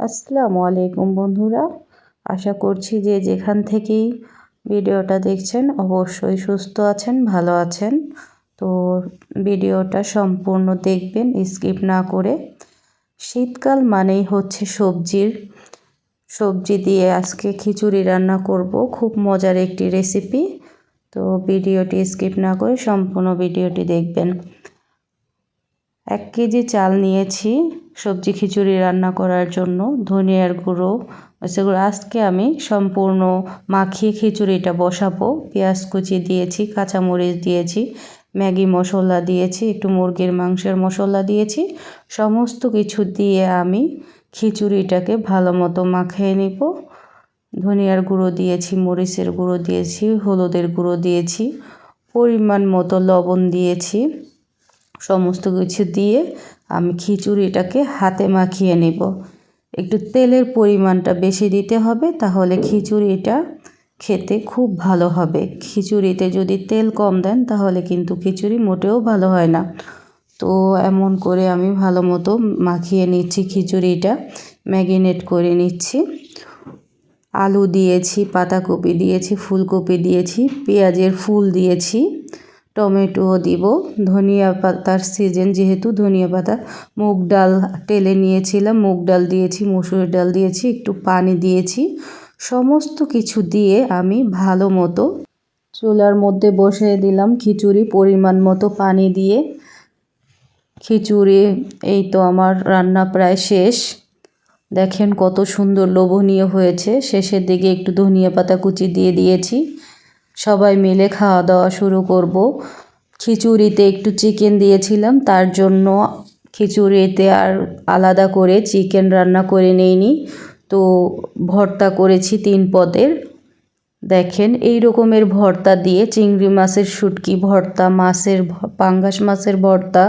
আসসালামু আলাইকুম বন্ধুরা। আশা করছি যে যেখান থেকেই ভিডিওটা দেখছেন অবশ্যই সুস্থ আছেন, ভালো আছেন। তো ভিডিওটা সম্পূর্ণ দেখবেন, স্কিপ না করে। শীতকাল মানেই হচ্ছে সবজির। সবজি দিয়ে আজকে খিচুড়ি রান্না করব, খুব মজার একটি রেসিপি। তো ভিডিওটি স্কিপ না করে সম্পূর্ণ ভিডিওটি দেখবেন। এক কেজি চাল নিয়েছি, সবজি খিচুড়ি রান্না করার জন্য, ধনিয়ার গুঁড়ো সেগুলো আজকে আমি সম্পূর্ণ মাখিয়ে খিচুড়িটা বসাবো। পেঁয়াজ কুচি দিয়েছি, কাঁচামরিচ দিয়েছি, ম্যাগি মশলা দিয়েছি, একটু মুরগির মাংসের মশলা দিয়েছি। সমস্ত কিছু দিয়ে আমি খিচুড়িটাকে ভালো মতো মাখিয়ে নিব। ধনিয়ার গুঁড়ো দিয়েছি, মরিচের গুঁড়ো দিয়েছি, হলুদের গুঁড়ো দিয়েছি, পরিমাণ মতো লবণ দিয়েছি। সমস্ত কিছু দিয়ে আমি খিচুড়িটাকে হাতে মাখিয়ে নেব। একটু তেলের পরিমাণটা বেশি দিতে হবে, তাহলে খিচুড়িটা খেতে খুব ভালো হবে। খিচুড়িতে যদি তেল কম দেন, তাহলে কিন্তু খিচুড়ি মোটেও ভালো হয় না। তো এমন করে আমি ভালো মতো মাখিয়ে নিচ্ছি খিচুড়িটা, ম্যাগিনেট করে নিচ্ছি। আলু দিয়েছি, পাতাকপি দিয়েছি, ফুলকপি দিয়েছি, পেঁয়াজের ফুল দিয়েছি। টমেটোও দিব। ধনিয়া পাতার সিজন যেহেতু ধনিয়া পাতা, মুগ ডাল টেলে নিয়েছিলাম, মুগ ডাল দিয়েছি, মুসুর ডাল দিয়েছি, একটু পানি দিয়েছি। সমস্ত কিছু দিয়ে আমি ভালো মতো চুলার মধ্যে বসিয়ে দিলাম খিচুড়ি পরিমাণ মতো পানি দিয়ে। খিচুড়ি, এই তো আমার রান্না প্রায় শেষ। দেখেন কত সুন্দর লোভনীয় হয়েছে। শেষের দিকে একটু ধনিয়া পাতা কুচি দিয়ে দিয়েছি। সবাই মিলে খাওয়া দাওয়া শুরু করব। খিচুড়িতে একটু চিকেন দিয়েছিলাম, তার জন্য খিচুড়িতে আর আলাদা করে চিকেন রান্না করে নেইনি। তো ভর্তা করেছি তিন পদের। দেখেন, এই রকমের ভর্তা দিয়ে চিংড়ি মাছের শুটকি ভর্তা, মাছের পাঙ্গাস মাছের ভর্তা,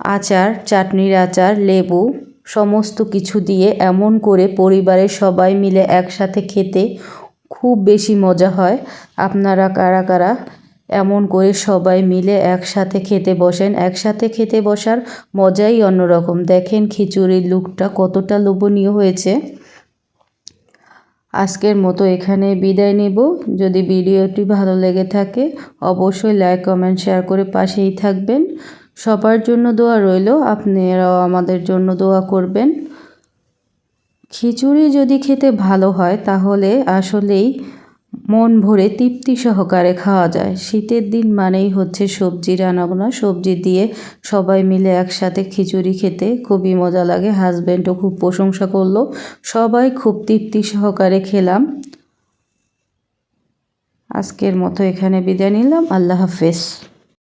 আচার, চাটনির আচার, লেবু, সমস্ত কিছু দিয়ে এমন করে পরিবারের সবাই মিলে একসাথে খেতে খুব বেশি মজা হয়। আপনারা কারা কারা এমন করে সবাই মিলে একসাথে খেতে বসেন। একসাথে খেতে বসার মজাই অন্যরকম। দেখেন খিচুড়ির লুকটা কতটা লোভনীয় হয়েছে। আজকের মতো এখানে বিদায় নেব। যদি ভিডিওটি ভালো লেগে থাকে, অবশ্যই লাইক কমেন্ট শেয়ার করে পাশেই থাকবেন। সবার জন্য দোয়া রইল। আপনারাও আমাদের জন্য দোয়া করবেন। খিচুড়ি যদি খেতে ভালো হয়, তাহলে আসলেই মন ভরে তৃপ্তি সহকারে খাওয়া যায়। শীতের দিন মানেই হচ্ছে সবজি রান্নাবান্না। সবজি দিয়ে সবাই মিলে একসাথে খিচুড়ি খেতে খুবই মজা লাগে। হাজব্যান্ডও খুব প্রশংসা করল। সবাই খুব তৃপ্তি সহকারে খেলাম। আজকের মতো এখানে বিদায় নিলাম। আল্লাহ হাফেজ।